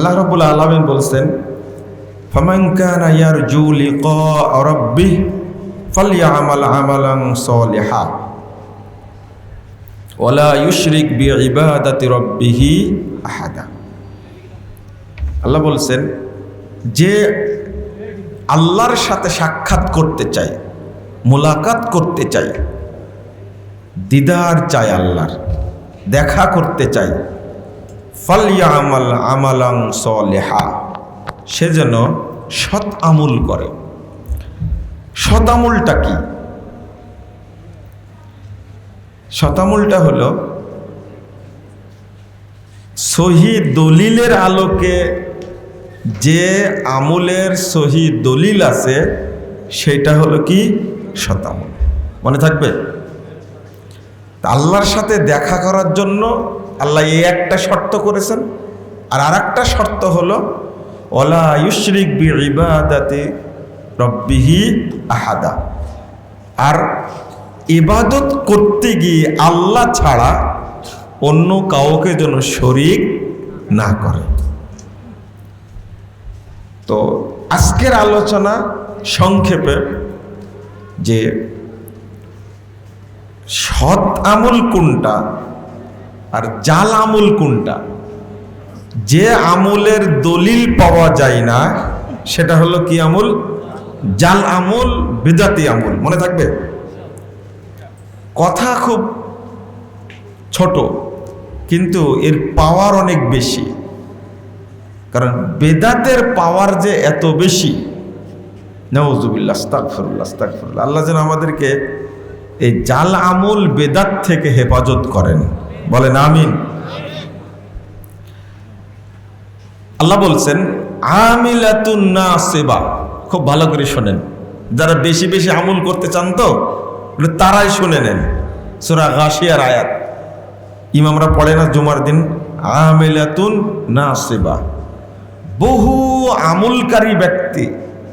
আল্লাহ রব্বুল আলমিন বলছেন ওলা ইউশরিক আল্লাহ বলছেন, যে আল্লাহর সাথে সাক্ষাৎ করতে চায়, মোলাকাত করতে চাই দিদার চাই আল্লাহর, দেখা করতে চাই ফালিয়া আমাল সলেহা, সে যেন সৎ আমুল করে। সৎ আমুলটা কি? শতামুলটা হলো সহি দলিলের আলোকে যে আমুলের সহি দলিল আছে, সেটা হলো কি? শতামুল মনে থাকবে? আল্লাহর সাথে দেখা করার জন্য আল্লাহ এই একটা শর্ত করেছেন। আর আর একটা শর্ত হলো, ওলা ইউশরিক বি ইবাদাতে রব্বিহি আহাদা। আর ইবাদত করতে গিয়ে আল্লাহ ছাড়া অন্য কাউকে যেন শরিক না করে। তো আজকের আলোচনা সংক্ষেপে যে সৎ আমল কোনটা আর জাল আমল কোনটা? যে আমলের দলিল পাওয়া যায় না, সেটা হলো কি আমল? জাল আমল, বেদাতি আমল। মনে থাকবে? কথা খুব ছোট, কিন্তু এর পাওয়ার অনেক বেশি। কারণ বেদাতের পাওয়ার যে এত বেশি আস্তাগফিরুল্লাহ। আল্লাহ যেন আমাদেরকে এই জাল আমল বেদাত থেকে হেফাজত করেন। বলেন, আমিন। আল্লাহ বলছেন, আমিলাতুন না সেবা খুব ভালো করে শোনেন। যারা বেশি বেশি আমল করতে চান তো তারাই শুনে নেন। সুরা গাছিয়ার আয়াত। ইমামরা পড়ে না জুমার দিন? আমিলাতুন না সেবা বহু আমলকারী ব্যক্তি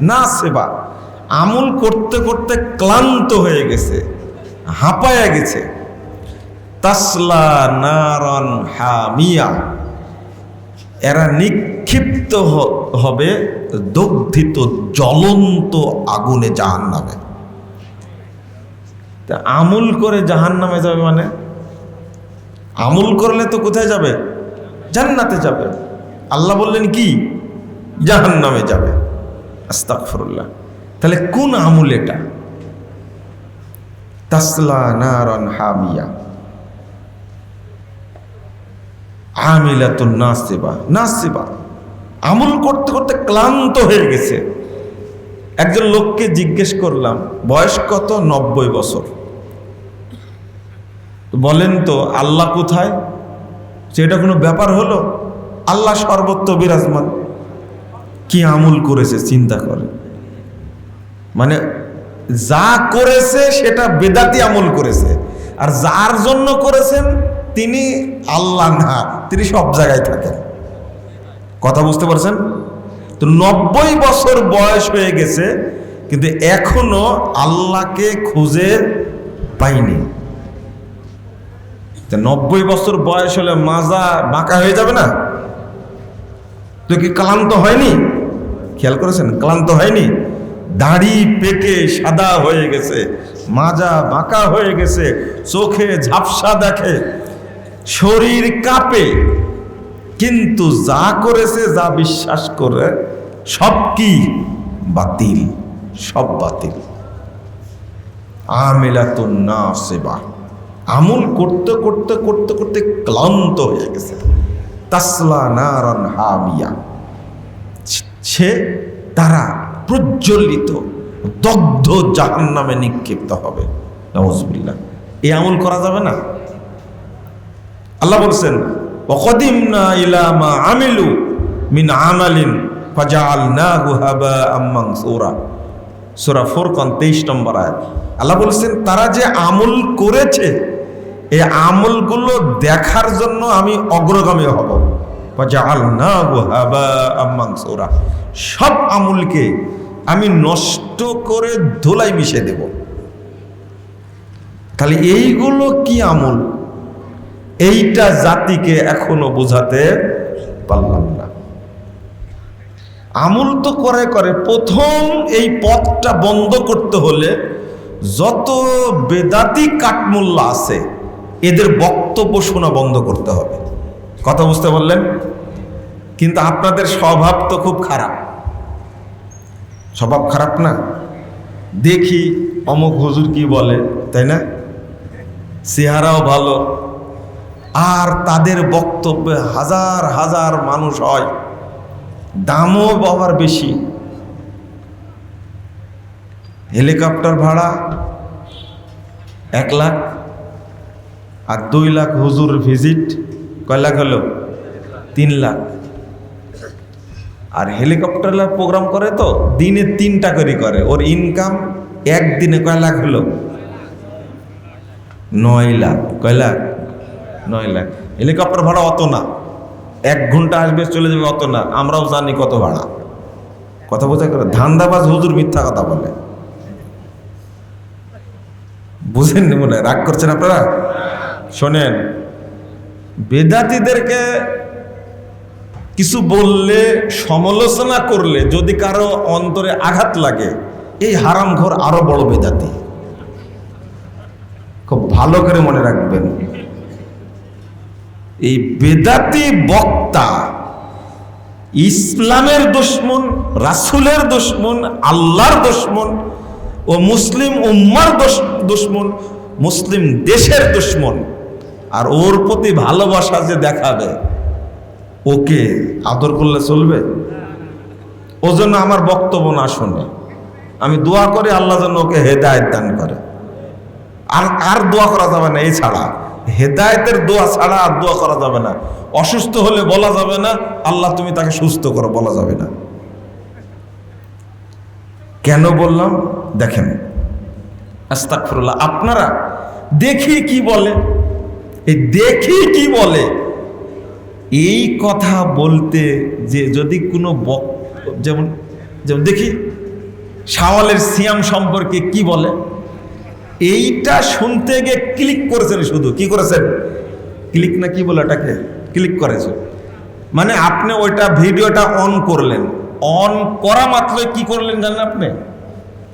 না সেবা আমল করতে করতে ক্লান্ত হয়ে গেছে। হাঁপায়া গেছে। তাসলা নারন হামিয়া। এরা নিক্ষিপ্ত হবে দগ্ধিত, জ্বলন্ত আগুনে জাহান নামে তা আমুল করে জাহান নামে যাবে মানে? আমুল করলে তো কোথায় যাবে? জান্নাতে যাবে। আল্লাহ বললেন কি? জাহান নামে যাবে। আস্তাকফরুল্লাহ তাহলে কোন আমুল এটা? তাসলা নারন হামিয়া। আমিলাতুন নাসিবা। নাসিবা। আমল করতে করতে ক্লান্ত হয়ে গেছে। একজন লোককে জিজ্ঞেস করলাম, বয়স কত? নব্বই বছর। বলেন তো, আল্লাহ কোথায়? সেটা কোনো ব্যাপার হলো? আল্লাহ সর্বত্র বিরাজমান। কি আমল করেছে? চিন্তা করে মানে যা করেছে সেটা বেদাতি আমল করেছে। আর যার জন্য করেছেন তিনি আল্লাহ না, তিনি সব জায়গায় থাকেন। কথা বুঝতে পারছেন? তো নব্বই বছর বয়স হয়ে গেছে, কিন্তু এখনও আল্লাহকে খুঁজে পাইনি। নব্বই বছর বয়স হলে মাজা বাঁকা হয়ে যাবে না? তো কি ক্লান্ত হয়নি? খেয়াল করেছেন? ক্লান্ত হয়নি? দাড়ি পেকে সাদা হয়ে গেছে, মাজা বাঁকা হয়ে গেছে, চোখে ঝাপসা দেখে। শরীর কাঁপে, কিন্তু যা করেছে, যা বিশ্বাস করে, সব কি? বাতিল, সব বাতিল। আমিলাতুন না সেবা আমল করতে করতে করতে করতে ক্লান্ত হয়ে গেছে। তাসলা নারান হামিয়া। সে, তারা প্রজ্বলিত, দগ্ধ জাহান নামে নিক্ষিপ্ত হবে। নওয়াজবিল্লাহ এই আমল করা যাবে না? আল্লাহ বলছেন ওকদিমনা ইলা মা আমিলু মিন সূরা 23 নম্বর আল্লাহ বলছেন, তারা যে আমল করেছে, এই আমলগুলো দেখার জন্য আমি অগ্রগামী হব। সব আমলকে আমি নষ্ট করে ধুলাই মিশে দেব। তাহলে এইগুলো কি আমল? এইটা জাতিকে এখনও বোঝাতে পারলাম না। আমল তো করে করে, প্রথম এই পথটা বন্ধ করতে হলে যত বেদাতি কাঠমূল্য আছে, এদের বক্তব্য শোনা বন্ধ করতে হবে। কথা বুঝতে বললেন কিন্তু আপনাদের স্বভাব তো খুব খারাপ। স্বভাব খারাপ না? দেখি অমুক হুজুর কি বলে, তাই না? চেহারাও ভালো। আর তাদের বক্তব্যে হাজার হাজার মানুষ হয়। দামও বাবার বেশি। হেলিকপ্টার ভাড়া এক লাখ আর দুই লাখ হুজুর ভিজিট। কয় লাখ হলো? তিন লাখ। আর হেলিকপ্টার প্রোগ্রাম করে তো, দিনে তিনটা করে করে। ওর ইনকাম একদিনে কয় লাখ হলো? নয় লাখ। কয় লাখ? নয় লাখ। হেলিকপ্টার ভাড়া অত না। এক ঘণ্টা আসবে, চলে যাবে অত না। আমরাও জানি কত ভাড়া। কথা বোঝা করে ধান্দাবাজ হুজুর মিথ্যা কথা বলে। বুঝেননি মনে? রাগ করছেন আপনারা? শোনেন বেদাতিদেরকে কিছু বললে, সমালোচনা করলে যদি কারও অন্তরে আঘাত লাগে, এই হারাম ঘর আরও বড় বেদাতি খুব ভালো করে মনে রাখবেন। এই বেদাতি বক্তা, ইসলামের দুশ্মন, রাসুলের দুশ্মন, আল্লাহর দুশ্মন ও মুসলিম উম্মার দুশ- দুশ্মন, মুসলিম দেশের দুশ্মন। আর ওর প্রতি ভালোবাসা যে দেখাবে ওকে আদর করলে চলবে? ও জন্য আমার বক্তব্য না শুনে। আমি দোয়া করি আল্লাহ যেন ওকে হেদায়ত দান করে। আর আর দোয়া করা যাবে না? এই ছাড়া। হেদায়েতের দোয়া ছাড়া আর দোয়া করা যাবে না। অসুস্থ হলে বলা যাবে না, আল্লাহ তুমি তাকে সুস্থ করো বলা যাবে না। কেন বললাম? দেখেন। আস্তাকফিরুল্লাহ আপনারা দেখি কি বলে? এই দেখি কি বলে। এই কথা বলতে যে যদি কোনো যেমন যেমন দেখি শাওয়ালের সিয়াম সম্পর্কে কি বলে? এইটা শুনতে গিয়ে ক্লিক করেছেন শুধু। কি করেছেন? ক্লিক না কি বলে ওটাকে? ক্লিক করেছে মানে আপনি ওইটা ভিডিওটা অন করলেন। অন করা মাত্রই কি করলেন জানেন আপনি?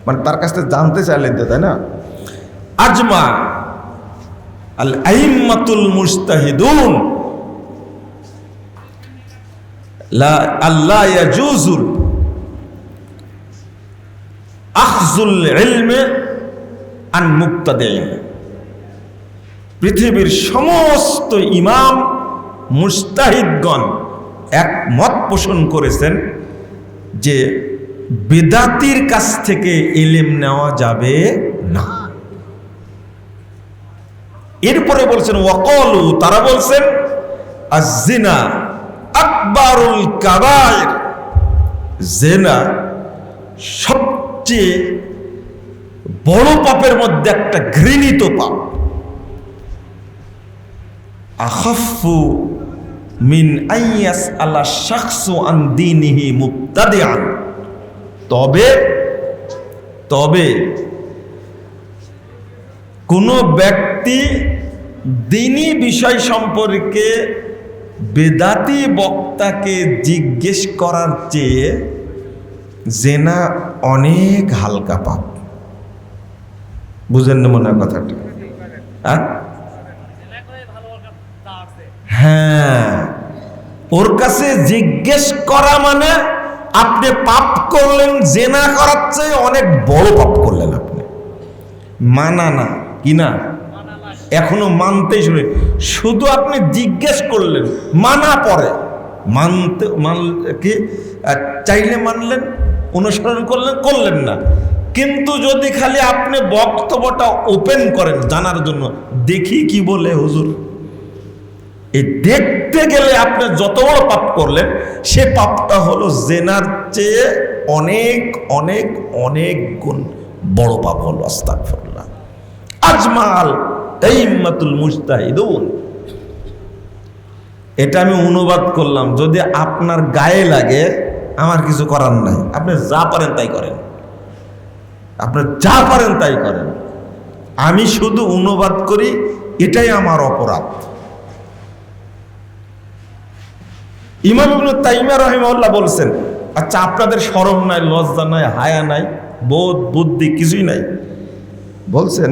মানে তার কাছ থেকে জানতে চাইলেন তো, তাই না? আজমা আল মুস্তাহিদুন আন পৃথিবীর সমস্ত ইমাম মুস্তাহিদগণ এক মত পোষণ করেছেন যে বেদাতির কাছ থেকে ইলেম নেওয়া যাবে না। এরপরে বলছেন, ওয়াকলু তারা বলছেন আজিনা আকবরুল কাবায়ের জেনা সবচেয়ে বড় পাপের মধ্যে একটা ঘৃণিত পাপ আখাফু মিন আইয়াস আল্লাহ শাখসু আন দিনিহি মুক্তাদিয়ান তবে তবে কোনো ব্যক্তি দিনী বিষয় সম্পর্কে বেদাতি বক্তাকে জিজ্ঞেস করার চেয়ে জেনা অনেক হালকা পাপ। বুঝেন না মনে কথাটা? হ্যাঁ? হ্যাঁ। ওর কাছে জিজ্ঞেস করা মানে আপনি পাপ করলেন, জেনা করার চেয়ে অনেক বড় পাপ করলেন আপনি। মানা না, কি না? এখনও মানতেই শুনে। শুধু আপনি জিজ্ঞেস করলেন, মানা পরে। মানতে, মান, কি? চাইলে মানলেন, অনুসরণ করলেন করলেন না। কিন্তু যদি খালি আপনি বক্তব্যটা ওপেন করেন জানার জন্য, দেখি কি বলে হুজুর। এই দেখতে গেলে আপনি যত বড় পাপ করলেন, সে পাপটা হলো জেনার চেয়ে অনেক অনেক অনেক গুণ বড় পাপ হলো, আস্তাগফিরুল্লাহ। আজমাল তাইম্মাতুল মুস্তাহিদুন এটা আমি অনুবাদ করলাম, যদি আপনার গায়ে লাগে, আমার কিছু করার নাই। আপনি যা পারেন তাই করেন। আপনি যা পারেন তাই করেন। আমি শুধু অনুবাদ করি, এটাই আমার অপরাধ। ইমাম ইবনু তাইমিয়া রহিমাহুল্লাহ বলছেন আচ্ছা আপনাদের সরম নাই, লজ্জা নাই, হায়া নাই, বোধ, বুদ্ধি কিছুই নাই। বলছেন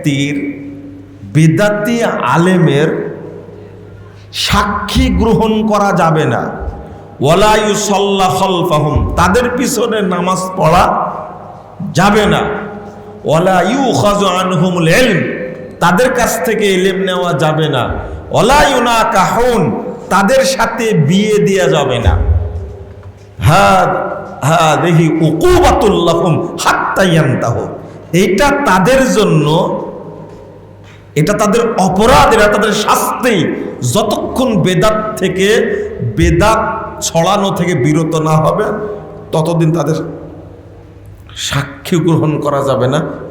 ব্যক্তির বেদাতি আলেমের সাক্ষী গ্রহণ করা যাবে না। ওয়ালায়ু সাল্লাহ খলফাহুম, তাদের পিছনে নামাজ পড়া যাবে না। ওয়ালায়ু খাজু আনহুমুল ইলম, তাদের কাছ থেকে এলেম নেওয়া যাবে না। ওলায়ুনা কাহুন তাদের সাথে বিয়ে দেওয়া যাবে না। হ্যাঁ হ্যাঁ দেখি উকুবাতুল্লাহম হাত্তাইয়ান্তাহ এটা তাদের জন্য এটা তাদের অপরাধ, এটা তাদের শাস্তি। যতক্ষণ বেদাত থেকে বেদাত ছড়ানো থেকে বিরত না হবে, ততদিন তাদের সাক্ষী গ্রহণ করা যাবে না।